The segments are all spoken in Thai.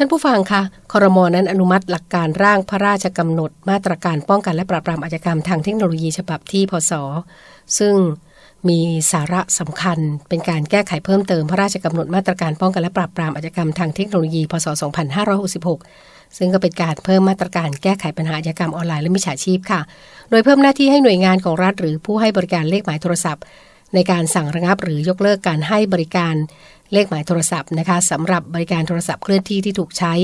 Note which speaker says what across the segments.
Speaker 1: ท่านผู้ฟังคะคอรมอนั้นอนุมัติหลักการร่างพระราชกำหนด มาตรการป้องกันและปราบปรามอาชญากรรมทางเทคโนโลยีฉบับที่พศ ซึ่งมีสาระสำคัญ เป็นการแก้ไขเพิ่มเติมพระราชกำหนดมาตรการป้องกันและปราบปรามอาชญากรรมทางเทคโนโลยี พศ 2566 ซึ่งก็เป็นการเพิ่มมาตรการแก้ไขปัญหาอาชญากรรมออนไลน์และมิจฉาชีพค่ะ โดยเพิ่มหน้าที่ให้หน่วยงานของรัฐ หรือผู้ให้บริการเลขหมายโทรศัพท์ ในการสั่งระงับหรือยกเลิกการให้บริการเลขหมายโทรศัพท์นะคะสำหรับบริการโทรศัพท์เคลื่อนที่ที่ถูกใช้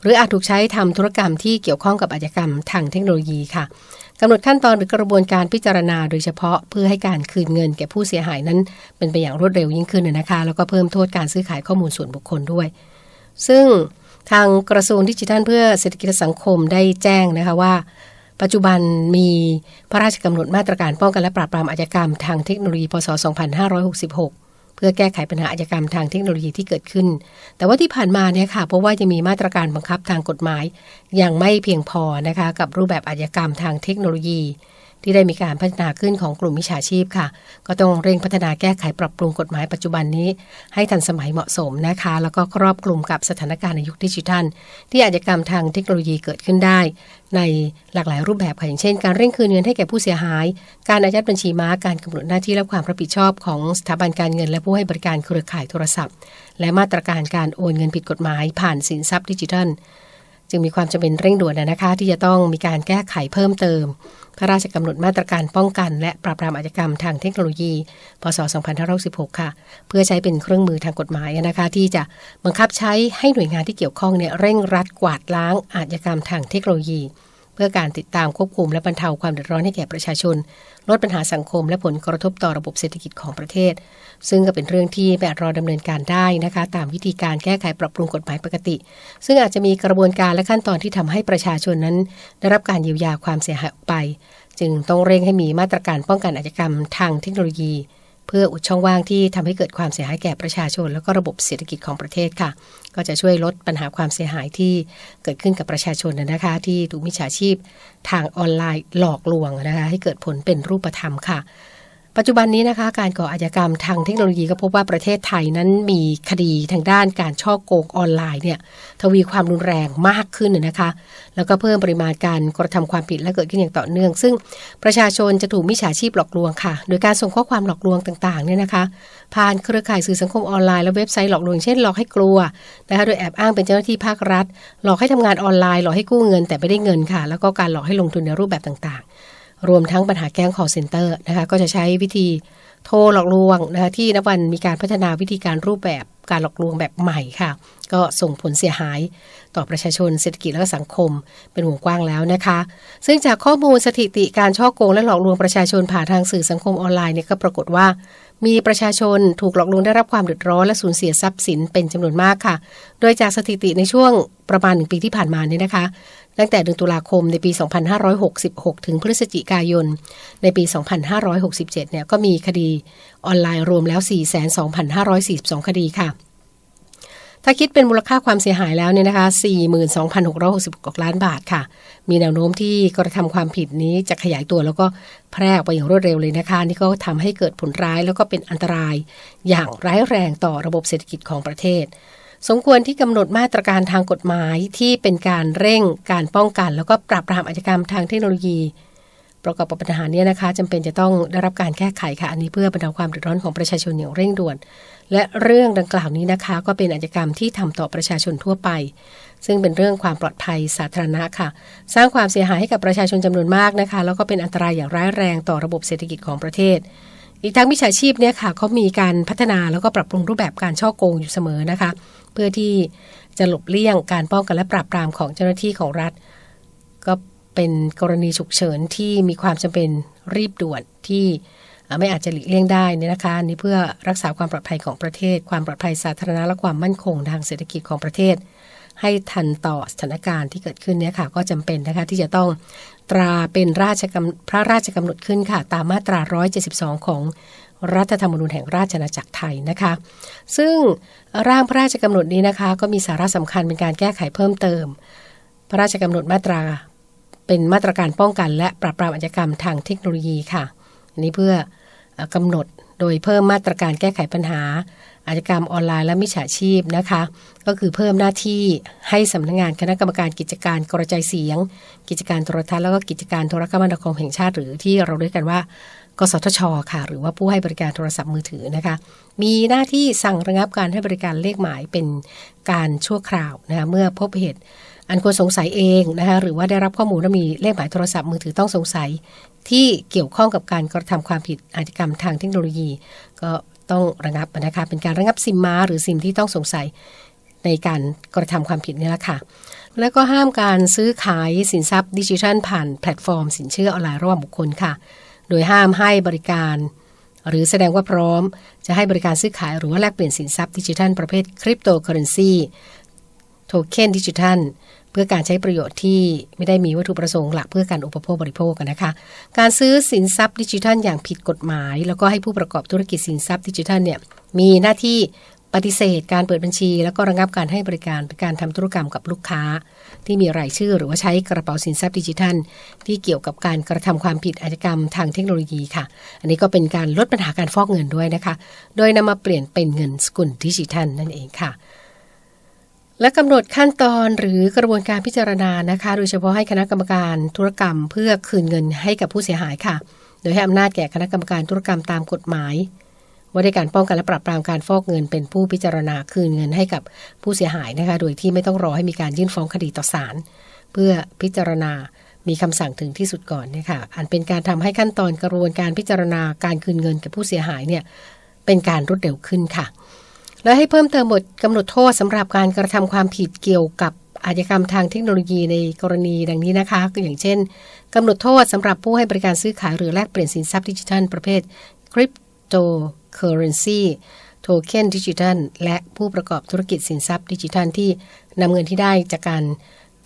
Speaker 1: หรืออาจถูกใช้ทำธุรกรรมที่เกี่ยวข้องกับอาชญากรรมทางเทคโนโลยีค่ะกำหนดขั้นตอนหรือกระบวนการพิจารณาโดยเฉพาะเพื่อให้การคืนเงินแก่ผู้เสียหายนั้น เป็นไปอย่างรวดเร็วยิ่งขึ้นนะคะ แล้วก็เพิ่มโทษการซื้อขายข้อมูลส่วนบุคคลด้วย ซึ่งทางกระทรวงดิจิทัลเพื่อเศรษฐกิจสังคมได้แจ้งนะคะว่า ปัจจุบันมีพระราชกำหนดมาตรการป้องกันและปราบปรามอาชญากรรมทางเทคโนโลยีพศ 2566 เพื่อแก้ไขปัญหาอาชญากรรมทางเทคโนโลยีที่เกิดขึ้น แต่ว่าที่ผ่านมาเนี่ยค่ะเพราะว่าจะมีมาตรการบังคับทางกฎหมายยังไม่เพียงพอนะคะกับรูปแบบอาชญากรรมทางเทคโนโลยี ที่ได้มีการพัฒนาขึ้นของกลุ่มมิจฉาชีพค่ะ ก็ต้องเร่งพัฒนาแก้ไขปรับปรุงกฎหมายปัจจุบันนี้ ให้ทันสมัยเหมาะสมนะคะ แล้วก็ครอบคลุมกับสถานการณ์ในยุคดิจิทัล ที่อาชญากรรมทางเทคโนโลยีเกิดขึ้นได้ ในหลากหลายรูปแบบค่ะอย่างเช่น การเร่งคืนเงินให้แก่ผู้เสียหาย การอายัดบัญชีม้าการกำหนดหน้าที่และความรับผิดชอบของสถาบันการเงิน และผู้ให้บริการเครือข่ายโทรศัพท์ และมาตรการการโอนเงินผิดกฎหมายผ่านสินทรัพย์ดิจิทัล จึงมีความจำเป็นเร่งด่วนนะคะ ที่จะต้องมีการแก้ไขเพิ่มเติม พระราชกำหนดมาตรการป้องกัน และปราบปรามอาชญากรรมทางเทคโนโลยี พศ 2516ค่ะ เพื่อใช้เป็นเครื่องมือทางกฎหมายนะคะ ที่จะบังคับใช้ให้หน่วยงานที่เกี่ยวข้องเนี่ยเร่งรัดกวาดล้างอาชญากรรมทางเทคโนโลยี พื่อการติดตามควบคุมและบรรเทาความเดือดร้อนให้แก่ประชาชน ลดปัญหาสังคมและผลกระทบต่อระบบเศรษฐกิจของประเทศ ซึ่งก็เป็นเรื่องที่แบบรอดำเนินการได้นะคะ ตามวิธีการแก้ไขปรับปรุงกฎหมายปกติ ซึ่งอาจจะมีกระบวนการและขั้นตอนที่ทำให้ประชาชนนั้น ได้รับการเยียวยาความเสียหายไป จึงต้องเร่งให้มีมาตรการป้องกันอาชญากรรมทางเทคโนโลยี เพื่ออุดช่องว่างที่ทำให้เกิดความเสียหายแก่ประชาชน แล้วก็ระบบเศรษฐกิจของประเทศค่ะ ก็จะช่วยลดปัญหาความเสียหายที่เกิดขึ้นกับประชาชนนะคะ ที่ถูกมิจฉาชีพทางออนไลน์หลอกลวงนะคะให้เกิดผลเป็นรูปธรรมค่ะ ปัจจุบันนี้นะคะการก่ออาชญากรรมทางเทคโนโลยีก็พบว่าประเทศไทยนั้นมีคดีทางด้านการช่อโกงออนไลน์เนี่ยทวีความรุนแรงมากขึ้นนะคะ แล้วก็เพิ่มปริมาณการกระทำความผิดและเกิดขึ้นอย่างต่อเนื่อง ซึ่งประชาชนจะถูกมิจฉาชีพหลอกลวงค่ะ โดยการส่งข้อความหลอกลวงต่างๆเนี่ยนะคะ ผ่านเครือข่ายสื่อสังคมออนไลน์และเว็บไซต์หลอกลวงเช่นหลอกให้กลัวนะคะโดยแอบอ้างเป็นเจ้าหน้าที่ภาครัฐ หลอกให้ทำงานออนไลน์หลอกให้กู้เงินแต่ไม่ได้เงินค่ะ แล้วก็การหลอกให้ลงทุนในรูปแบบต่างๆ รวมทั้งปัญหาแก๊ง call center นะคะก็จะใช้วิธีโทรหลอกลวงนะคะที่นับวันมีการพัฒนาวิธีการรูปแบบการหลอกลวงแบบใหม่ค่ะ ก็ส่งผลเสียหายต่อประชาชนเศรษฐกิจและสังคม เป็นวงกว้างแล้วนะคะ ซึ่งจากข้อมูลสถิติการช่อโกงและหลอกลวงประชาชนผ่านทางสื่อสังคมออนไลน์เนี่ยก็ปรากฏว่า มีประชาชนถูกหลอกลวงได้รับความเดือดร้อนและสูญเสียทรัพย์สินเป็นจำนวนมากค่ะ โดยจากสถิติในช่วงประมาณหนึ่งปีที่ผ่านมานี้นะคะตั้งแต่เดือนตุลาคมในปี 2566 ถึงพฤศจิกายน ในปี 2567 เนี่ยก็มีคดีออนไลน์รวมแล้ว 42,542 คดีค่ะ ถ้าคิดเป็นมูลค่าความเสียหายแล้วเนี่ยนะคะ 42,666ล้านบาทค่ะ มีแนวโน้มที่กระทำความผิดนี้จะขยายตัวแล้วก็แพร่ไปอย่างรวดเร็วเลยนะคะ นี่ก็ทำให้เกิดผลร้ายแล้วก็เป็นอันตราย อย่างร้ายแรงต่อระบบเศรษฐกิจของประเทศ สมควรที่กำหนดมาตรการทางกฎหมายที่เป็นการเร่งการป้องกัน แล้วก็ปราบปรามอาชญากรรมทางเทคโนโลยี ประกอบกับปัญหานี้นะคะจำเป็นจะต้องได้รับการแก้ไขค่ะ อันนี้เพื่อบรรเทาความเดือดร้อนของประชาชนอย่างเร่งด่วน และเรื่องดังกล่าวนี้นะคะ ก็เป็นอาชญากรรมที่ทำต่อประชาชนทั่วไป ซึ่งเป็นเรื่องความปลอดภัยสาธารณะค่ะ สร้างความเสียหายให้กับประชาชนจำนวนมากนะคะ แล้วก็เป็นอันตรายอย่างร้ายแรงต่อระบบเศรษฐกิจของประเทศ อีกทั้งมิจฉาชีพเนี่ยค่ะเขามีการพัฒนาแล้วก็ปรับปรุงรูปแบบการช่อโกงอยู่เสมอนะคะ เพื่อที่จะหลบเลี่ยงการป้องกันและปราบปรามของเจ้าหน้าที่ของรัฐ ก็เป็นกรณีฉุกเฉินที่มีความจำเป็นรีบด่วนที่ไม่อาจจะหลีกเลี่ยงได้นี่นะคะนี่เพื่อรักษาความปลอดภัยของประเทศ ความปลอดภัยสาธารณะและความมั่นคงทางเศรษฐกิจของประเทศ ให้ทันต่อสถานการณ์ที่เกิดขึ้นเนี่ยค่ะ ก็จำเป็นนะคะที่จะต้องตราเป็นราชกำพระราชกำหนดขึ้นค่ะ ตามมาตรา 172 ของรัฐธรรมนูญแห่งราชอาณาจักรไทยนะคะ ซึ่งร่างพระราชกำหนดนี้นะคะ ก็มีสาระสำคัญเป็นการแก้ไขเพิ่มเติม พระราชกำหนดมาตราเป็นมาตรการป้องกัน และปราบปรามอาชญากรรมทางเทคโนโลยีค่ะอันนี้เพื่อกำหนด โดยเพิ่มมาตรการแก้ไขปัญหาอาชญากรรมออนไลน์และมิจฉาชีพนะคะ ก็คือเพิ่มหน้าที่ให้สำนักงงานคณะกรรมการกิจการกระจายเสียง กิจการโทรทัศน์แล้วก็กิจการโทรคมนาคมแห่งชาติ หรือที่เราเรียกกันว่ากสทช ค่ะ หรือว่าผู้ให้บริการโทรศัพท์มือถือนะคะ มีหน้าที่สั่งระงับการให้บริการเลขหมายเป็นการชั่วคราวนะคะเมื่อพบเหตุ อันควรสงสัยเองนะคะหรือว่าได้รับข้อมูลว่ามีเลขหมายโทรศัพท์มือถือต้องสงสัย ที่เกี่ยวข้องกับการกระทำความผิดอาชญากรรมทางเทคโนโลยี ก็ต้องระงับนะคะเป็นการระงับซิมมาหรือซิมที่ต้องสงสัยในการกระทำความผิดนี่แหละค่ะ แล้วก็ห้ามการซื้อขายสินทรัพย์ดิจิทัลผ่านแพลตฟอร์ม สินเชื่อออนไลน์ระหว่างบุคคลค่ะ โดยห้ามให้บริการ หรือแสดงว่าพร้อม จะให้บริการซื้อขายหรือว่าแลกเปลี่ยนสินทรัพย์ดิจิทัลประเภทคริปโตเคอเรนซีโทเค็นดิจิทัล เพื่อการใช้ประโยชน์ที่ไม่ได้มีวัตถุประสงค์หลักเพื่อการอุปโภคบริโภคนะคะ การซื้อสินทรัพย์ดิจิทัลอย่างผิดกฎหมาย แล้วก็ให้ผู้ประกอบธุรกิจสินทรัพย์ดิจิทัลเนี่ยมีหน้าที่ปฏิเสธการเปิดบัญชี แล้วก็ระงับการให้บริการการทำธุรกรรมกับลูกค้า ที่มีรายชื่อหรือว่าใช้กระเป๋าสินทรัพย์ดิจิทัล ที่เกี่ยวกับการกระทำความผิดอาชญากรรมทางเทคโนโลยีค่ะ อันนี้ก็เป็นการลดปัญหาการฟอกเงินด้วยนะคะ โดยนำมาเปลี่ยนเป็นเงินสกุลดิจิทัลนั่นเองค่ะ และกำหนดขั้นตอนหรือกระบวนการพิจารณานะคะ โดยเฉพาะให้คณะกรรมการธุรกรรมเพื่อคืนเงินให้กับผู้เสียหายค่ะ โดยให้อำนาจแก่คณะกรรมการธุรกรรมตามกฎหมาย ว่าด้วยการป้องกันและปราบปรามการฟอกเงินเป็นผู้พิจารณาคืนเงินให้กับผู้เสียหายนะคะ โดยที่ไม่ต้องรอให้มีการยื่นฟ้องคดีต่อศาลเพื่อพิจารณามีคำสั่งถึงที่สุดก่อนเนี่ยค่ะอันเป็นการทำให้ขั้นตอนกระบวนการพิจารณาการคืนเงินกับผู้เสียหายเนี่ยเป็นการรวดเร็วขึ้นค่ะ และให้เพิ่มเติมบทกำหนดโทษสำหรับการกระทำความผิดเกี่ยวกับอาชญากรรมทางเทคโนโลยีในกรณีดังนี้นะคะก็อย่างเช่นกำหนดโทษสำหรับผู้ให้บริการซื้อขายหรือแลกเปลี่ยนสินทรัพย์ดิจิทัลประเภทคริปโตเคอเรนซีโทเค็นดิจิทัล และผู้ประกอบธุรกิจสินทรัพย์ดิจิทัลที่นำเงินที่ได้จากการ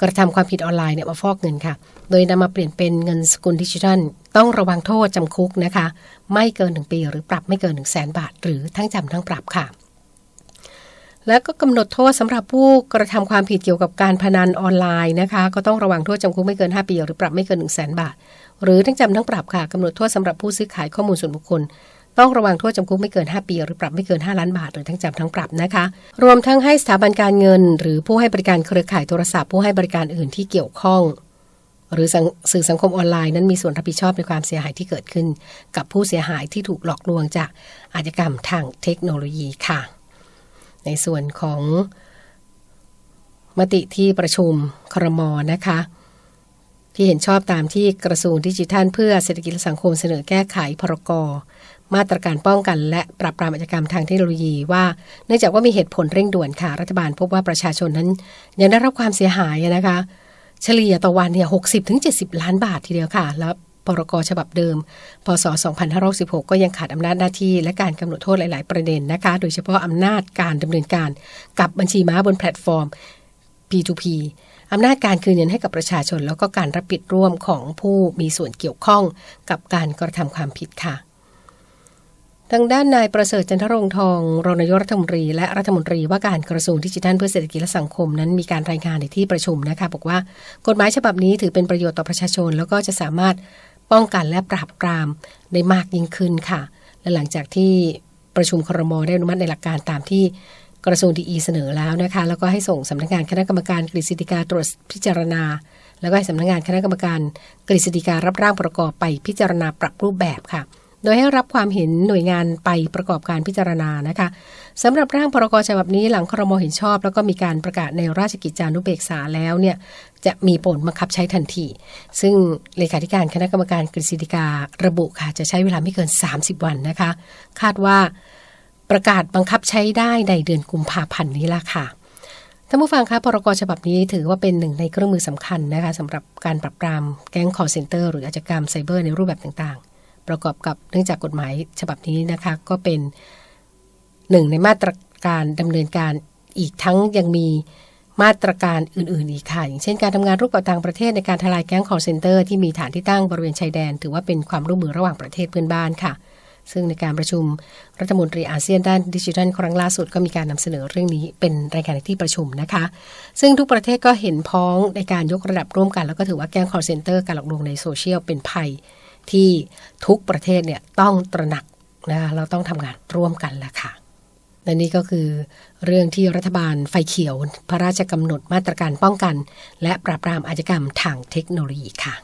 Speaker 1: กระทำความผิดออนไลน์เนี่ยมาฟอกเงินค่ะ โดยนำมาเปลี่ยนเป็นเงินสกุลดิจิทัล ต้องระวังโทษจำคุกนะคะ ไม่เกินหนึ่งปีหรือปรับไม่เกิน1 0 0 0 0แสนบาท หรือทั้งจำทั้งปรับค่ะ แล้วก็กำหนดโทษสำหรับผู้กระทำความผิดเกี่ยวกับการพนันออนไลน์นะคะ ก็ต้องระวังโทษจำคุกไม่เกิน 5 ปี หรือปรับไม่เกิน 1 0 0 0 0แสนบาท หรือทั้งจำทั้งปรับค่ะกำหนดโทษสำหรับผู้ซื้อขายข้อมูลส่วนบุคคล ต้องระวังโทษจำคุกไม่เกิน 5 ปี หรือปรับไม่เกิน 5 ล้านบาท หรือทั้งจำทั้งปรับนะคะ รวมทั้งให้สถาบันการเงิน หรือผู้ให้บริการเครือข่ายโทรศัพท์ ผู้ให้บริการอื่นที่เกี่ยวข้อง หรือสื่อสังคมออนไลน์นั้นมีส่วนรับผิดชอบในความเสียหายที่เกิดขึ้น กับผู้เสียหายที่ถูกหลอกลวงจากอาชญากรรมทางเทคโนโลยีค่ะ ในส่วนของมติที่ประชุมครมนะคะ ที่เห็นชอบตามที่กระทรวงดิจิทัล เพื่อเศรษฐกิจและสังคมเสนอแก้ไขพรกมาตรการป้องกันและปราบปรามอาชญากรรมทางเทคโนโลยีว่าเนื่องจากว่ามีเหตุผลเร่งด่วนค่ะ รัฐบาลพบว่าประชาชนนั้น ยังได้รับความเสียหายนะคะ เฉลี่ยต่อวันเนี่ยหกสิบถึงเจ็ดสิบล้านบาททีเดียวค่ะ แล้ว พรกฉบับเดิม พศ 2516 ก็ยังขาดอำนาจหน้าที่และการกำหนดโทษหลาย ๆ ประเด็นนะคะ โดยเฉพาะอำนาจการดำเนินการกับบัญชีม้าบนแพลตฟอร์ม P2P อำนาจการคืนเงินให้กับประชาชน แล้วก็การรับผิดร่วมของผู้มีส่วนเกี่ยวข้องกับการกระทำความผิดค่ะทางด้านนายประเสริฐจันทรงทองรองนายกรัฐมนตรี และรัฐมนตรีว่าการกระทรวงดิจิทัลเพื่อเศรษฐกิจและสังคมนั้นมีการรายงานในที่ประชุมนะคะบอกว่ากฎหมายฉบับนี้ถือเป็นประโยชน์ต่อประชาชน แล้วก็จะสามารถ ป้องกันและปราบปรามได้มากยิ่งขึ้นค่ะ และหลังจากที่ประชุมครมได้อนุมัติในหลักการตามที่กระทรวงดีอีเสนอแล้วนะคะ แล้วก็ให้ส่งสำนักงานคณะกรรมการกฤษฎีกาตรวจพิจารณา แล้วก็ให้สำนักงานคณะกรรมการกฤษฎีการับร่างประกอบไปพิจารณาปรับรูปแบบค่ะ โดยให้รับความเห็นหน่วยงานไปประกอบการพิจารณานะคะสำหรับร่างพรกฉบับนี้หลังครมเห็นชอบ แล้วก็มีการประกาศในราชกิจจานุเบกษาแล้วเนี่ย จะมีผลบังคับใช้ทันที ซึ่งเลขาธิการคณะกรรมการกฤษฎีการะบุค่ะ จะใช้เวลาไม่เกิน 30 วันนะคะ คาดว่าประกาศบังคับใช้ได้ในเดือนกุมภาพันธ์นี้ละค่ะท่านผู้ฟังคะพรกฉบับนี้ถือว่าเป็นหนึ่งในเครื่องมือสำคัญนะคะสำหรับการปรับปรามแก๊งคอร์เซนเตอร์หรืออาชญากรรมไซเบอร์ในรูปแบบต่างๆ ประกอบกับเนื่องจากกฎหมายฉบับนี้นะคะ ก็เป็นหนึ่งในมาตรการดำเนินการอีกทั้งยังมี มาตรการอื่นๆ อีกค่ะ อย่างเช่นการทำงานร่วมกับต่างประเทศในการทลายแก๊งคอร์เซนเตอร์ที่มีฐานที่ตั้งบริเวณชายแดน ถือว่าเป็นความร่วมมือระหว่างประเทศเพื่อนบ้านค่ะ ซึ่งในการประชุมรัฐมนตรีอาเซียนด้านดิจิทัลครั้งล่าสุดก็มีการนำเสนอเรื่องนี้เป็นรายการในที่ประชุมนะคะ ซึ่งทุกประเทศก็เห็นพ้องในการยกระดับร่วมกัน แล้วก็ถือว่าแก๊งคอร์เซนเตอร์การหลอกลวงในโซเชียลเป็นภัย ที่ทุกประเทศเนี่ยต้องตระหนักนะคะเราต้องทำงานร่วมกันแหละค่ะ และนี่ก็คือเรื่องที่รัฐบาลไฟเขียว พระราชกำหนดมาตรการป้องกัน และปราบปรามอาชญากรรมทางเทคโนโลยีค่ะ